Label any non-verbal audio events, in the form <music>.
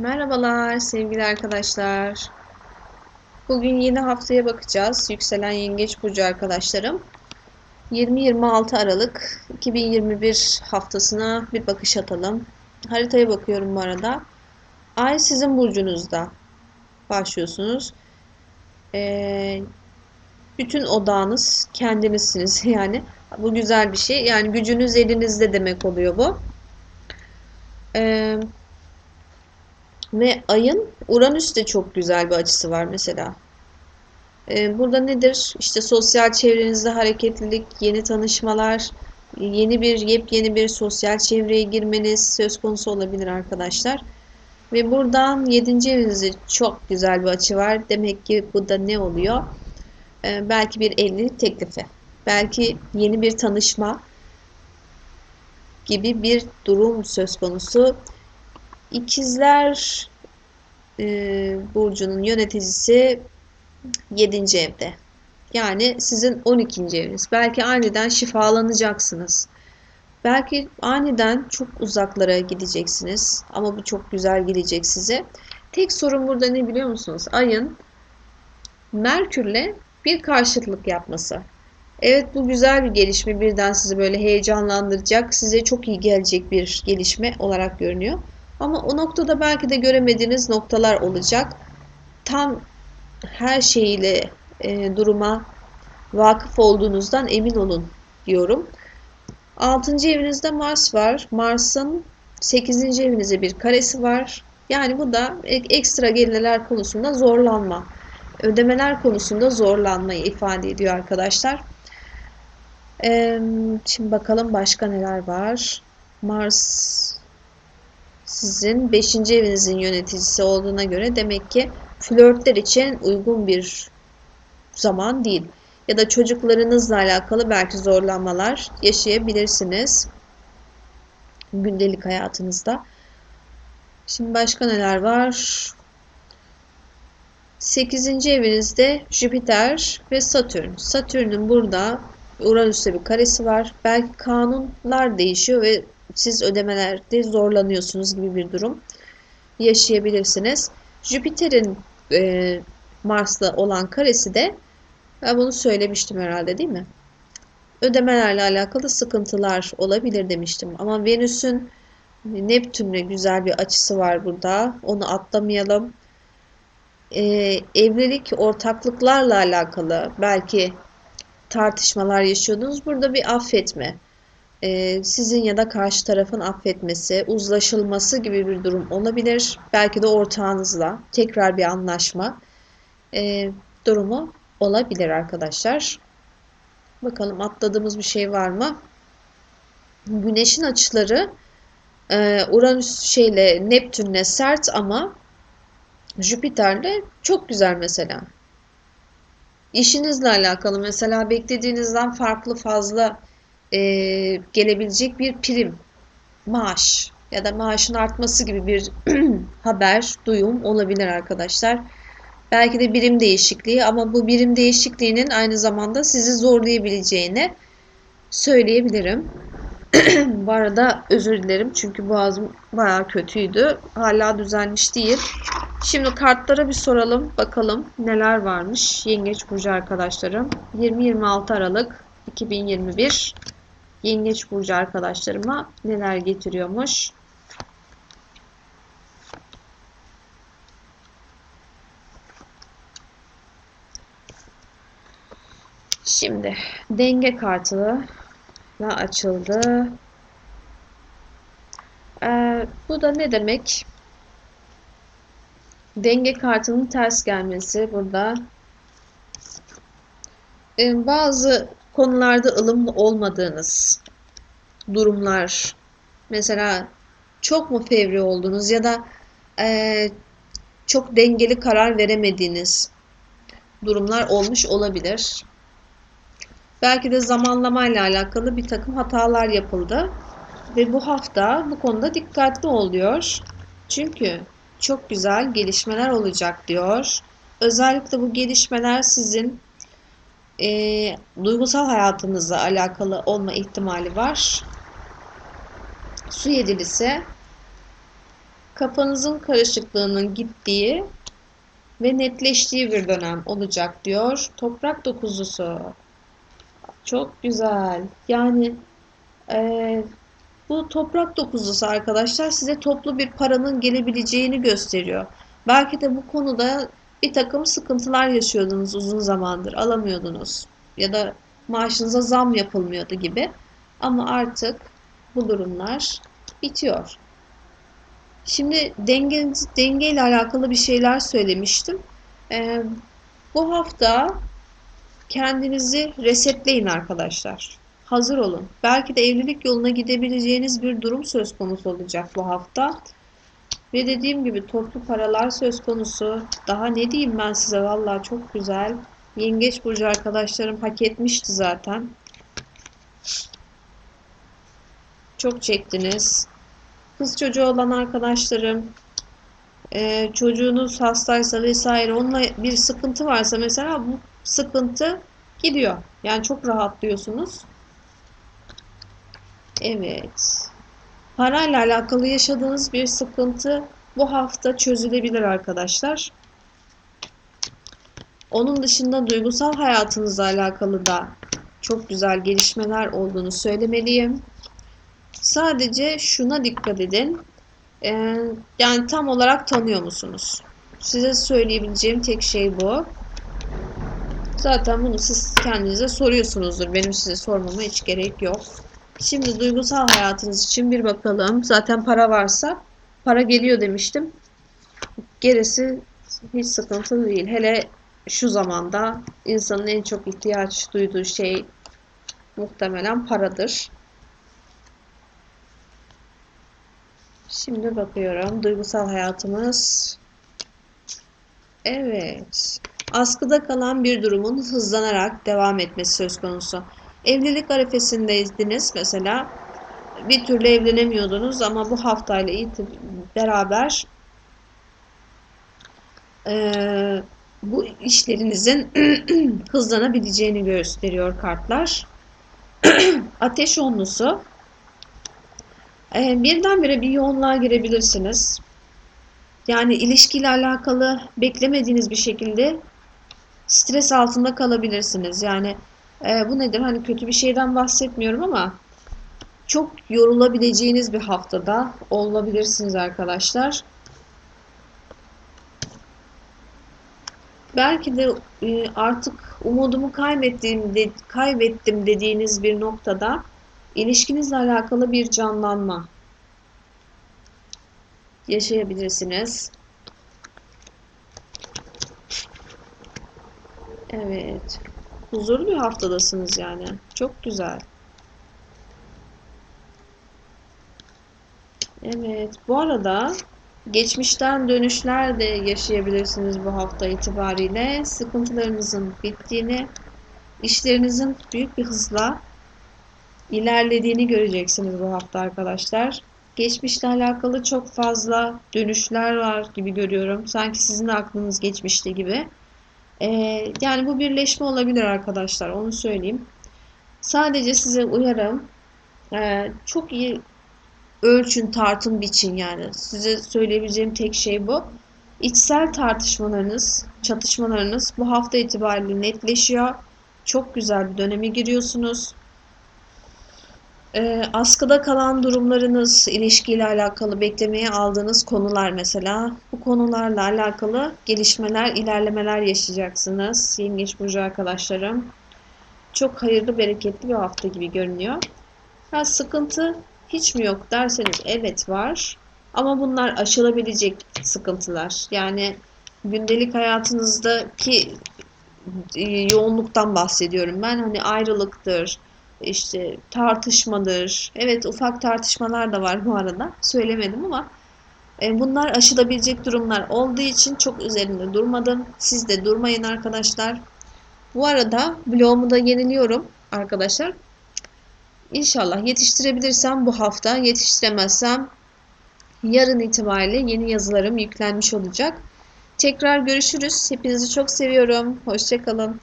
Merhabalar sevgili arkadaşlar. Bugün yeni haftaya bakacağız. Yükselen Yengeç Burcu arkadaşlarım. 20-26 Aralık 2021 haftasına bir bakış atalım. Haritaya bakıyorum bu arada. Ay sizin burcunuzda başlıyorsunuz. Ee, bütün odağınız kendinizsiniz <laughs> yani. Bu güzel bir şey. Yani gücünüz elinizde demek oluyor bu. Ee, ve ayın Uranüs'te çok güzel bir açısı var mesela. Ee, burada nedir? İşte sosyal çevrenizde hareketlilik, yeni tanışmalar, yeni bir yepyeni bir sosyal çevreye girmeniz söz konusu olabilir arkadaşlar. Ve buradan 7. evinizde çok güzel bir açı var. Demek ki bu da ne oluyor? Ee, belki bir evlilik teklifi, belki yeni bir tanışma gibi bir durum söz konusu. İkizler e, burcunun yöneticisi 7. evde. Yani sizin 12. eviniz. Belki aniden şifalanacaksınız. Belki aniden çok uzaklara gideceksiniz. Ama bu çok güzel gelecek size. Tek sorun burada ne biliyor musunuz? Ayın Merkürle bir karşıtlık yapması. Evet bu güzel bir gelişme. Birden sizi böyle heyecanlandıracak. Size çok iyi gelecek bir gelişme olarak görünüyor. Ama o noktada belki de göremediğiniz noktalar olacak. Tam her şeyiyle e, duruma vakıf olduğunuzdan emin olun diyorum. 6. evinizde Mars var. Mars'ın 8. evinize bir karesi var. Yani bu da ekstra gelirler konusunda zorlanma, ödemeler konusunda zorlanmayı ifade ediyor arkadaşlar. Ee, şimdi bakalım başka neler var. Mars sizin 5. evinizin yöneticisi olduğuna göre demek ki flörtler için uygun bir zaman değil. Ya da çocuklarınızla alakalı belki zorlanmalar yaşayabilirsiniz gündelik hayatınızda. Şimdi başka neler var? 8. evinizde Jüpiter ve Satürn. Satürn'ün burada Uranüs'te bir karesi var. Belki kanunlar değişiyor ve siz ödemelerde zorlanıyorsunuz gibi bir durum yaşayabilirsiniz. Jüpiter'in e, Mars'la olan karesi de ben bunu söylemiştim herhalde değil mi? Ödemelerle alakalı sıkıntılar olabilir demiştim. Ama Venüs'ün Neptün'le güzel bir açısı var burada. Onu atlamayalım. Ee, evlilik, ortaklıklarla alakalı belki tartışmalar yaşıyordunuz. Burada bir affetme e, sizin ya da karşı tarafın affetmesi, uzlaşılması gibi bir durum olabilir. Belki de ortağınızla tekrar bir anlaşma e, durumu olabilir arkadaşlar. Bakalım atladığımız bir şey var mı? Güneşin açıları e, Uranüs şeyle Neptünle sert ama Jüpiter'le çok güzel mesela. İşinizle alakalı mesela beklediğinizden farklı fazla e, gelebilecek bir prim, maaş ya da maaşın artması gibi bir <clears throat> haber, duyum olabilir arkadaşlar. Belki de birim değişikliği ama bu birim değişikliğinin aynı zamanda sizi zorlayabileceğini söyleyebilirim. <clears throat> bu arada özür dilerim çünkü boğazım baya kötüydü. Hala düzelmiş değil. Şimdi kartlara bir soralım bakalım neler varmış Yengeç Burcu arkadaşlarım. 20-26 Aralık 2021 Yengeç burcu arkadaşlarıma neler getiriyormuş. Şimdi denge kartı açıldı. Ee, bu da ne demek? Denge kartının ters gelmesi burada. Ee, bazı konularda ılımlı olmadığınız durumlar mesela çok mu fevri oldunuz ya da e, çok dengeli karar veremediğiniz durumlar olmuş olabilir. Belki de zamanlamayla alakalı bir takım hatalar yapıldı. Ve bu hafta bu konuda dikkatli oluyor. Çünkü çok güzel gelişmeler olacak diyor. Özellikle bu gelişmeler sizin e, duygusal hayatınızla alakalı olma ihtimali var. Su yedilisi kafanızın karışıklığının gittiği ve netleştiği bir dönem olacak diyor. Toprak dokuzlusu. Çok güzel. Yani eee, bu toprak dokuzlusu arkadaşlar size toplu bir paranın gelebileceğini gösteriyor. Belki de bu konuda bir takım sıkıntılar yaşıyordunuz uzun zamandır alamıyordunuz ya da maaşınıza zam yapılmıyordu gibi. Ama artık bu durumlar bitiyor. Şimdi denge, denge ile alakalı bir şeyler söylemiştim. Ee, bu hafta kendinizi resetleyin arkadaşlar. Hazır olun. Belki de evlilik yoluna gidebileceğiniz bir durum söz konusu olacak bu hafta. Ve dediğim gibi toplu paralar söz konusu. Daha ne diyeyim ben size vallahi çok güzel. Yengeç burcu arkadaşlarım hak etmişti zaten. Çok çektiniz. Kız çocuğu olan arkadaşlarım e, çocuğunuz hastaysa vesaire onunla bir sıkıntı varsa mesela bu sıkıntı gidiyor. Yani çok rahatlıyorsunuz. Evet. Parayla alakalı yaşadığınız bir sıkıntı bu hafta çözülebilir arkadaşlar. Onun dışında duygusal hayatınızla alakalı da çok güzel gelişmeler olduğunu söylemeliyim. Sadece şuna dikkat edin. Ee, yani tam olarak tanıyor musunuz? Size söyleyebileceğim tek şey bu. Zaten bunu siz kendinize soruyorsunuzdur. Benim size sormama hiç gerek yok. Şimdi duygusal hayatınız için bir bakalım. Zaten para varsa para geliyor demiştim. Gerisi hiç sıkıntı değil. Hele şu zamanda insanın en çok ihtiyaç duyduğu şey muhtemelen paradır. Şimdi bakıyorum. Duygusal hayatımız. Evet. Askıda kalan bir durumun hızlanarak devam etmesi söz konusu. Evlilik arifesindeydiniz mesela. Bir türlü evlenemiyordunuz ama bu haftayla beraber e, bu işlerinizin <clears throat> hızlanabileceğini gösteriyor kartlar. <clears throat> Ateş onlusu. E, birdenbire bir yoğunluğa girebilirsiniz. Yani ilişkiyle alakalı beklemediğiniz bir şekilde stres altında kalabilirsiniz. Yani e, bu nedir? Hani kötü bir şeyden bahsetmiyorum ama çok yorulabileceğiniz bir haftada olabilirsiniz arkadaşlar. Belki de e, artık umudumu kaybettiğim de, kaybettim dediğiniz bir noktada ilişkinizle alakalı bir canlanma yaşayabilirsiniz. Evet. Huzurlu bir haftadasınız yani. Çok güzel. Evet. Bu arada geçmişten dönüşler de yaşayabilirsiniz bu hafta itibariyle. Sıkıntılarınızın bittiğini, işlerinizin büyük bir hızla ilerlediğini göreceksiniz bu hafta arkadaşlar. Geçmişle alakalı çok fazla dönüşler var gibi görüyorum. Sanki sizin aklınız geçmişti gibi. Ee, yani bu birleşme olabilir arkadaşlar. Onu söyleyeyim. Sadece size uyarım. Ee, çok iyi ölçün, tartın, biçin yani. Size söyleyebileceğim tek şey bu. İçsel tartışmalarınız, çatışmalarınız bu hafta itibariyle netleşiyor. Çok güzel bir döneme giriyorsunuz. E, askıda kalan durumlarınız, ilişkiyle alakalı beklemeye aldığınız konular mesela. Bu konularla alakalı gelişmeler, ilerlemeler yaşayacaksınız. Yengeç Burcu arkadaşlarım. Çok hayırlı, bereketli bir hafta gibi görünüyor. Ha, sıkıntı hiç mi yok derseniz evet var. Ama bunlar aşılabilecek sıkıntılar. Yani gündelik hayatınızdaki e, yoğunluktan bahsediyorum ben. Hani ayrılıktır, işte tartışmadır. Evet ufak tartışmalar da var bu arada. Söylemedim ama e, bunlar aşılabilecek durumlar olduğu için çok üzerinde durmadım. Siz de durmayın arkadaşlar. Bu arada blogumu da yeniliyorum arkadaşlar. İnşallah yetiştirebilirsem bu hafta, yetiştiremezsem yarın itibariyle yeni yazılarım yüklenmiş olacak. Tekrar görüşürüz. Hepinizi çok seviyorum. Hoşçakalın.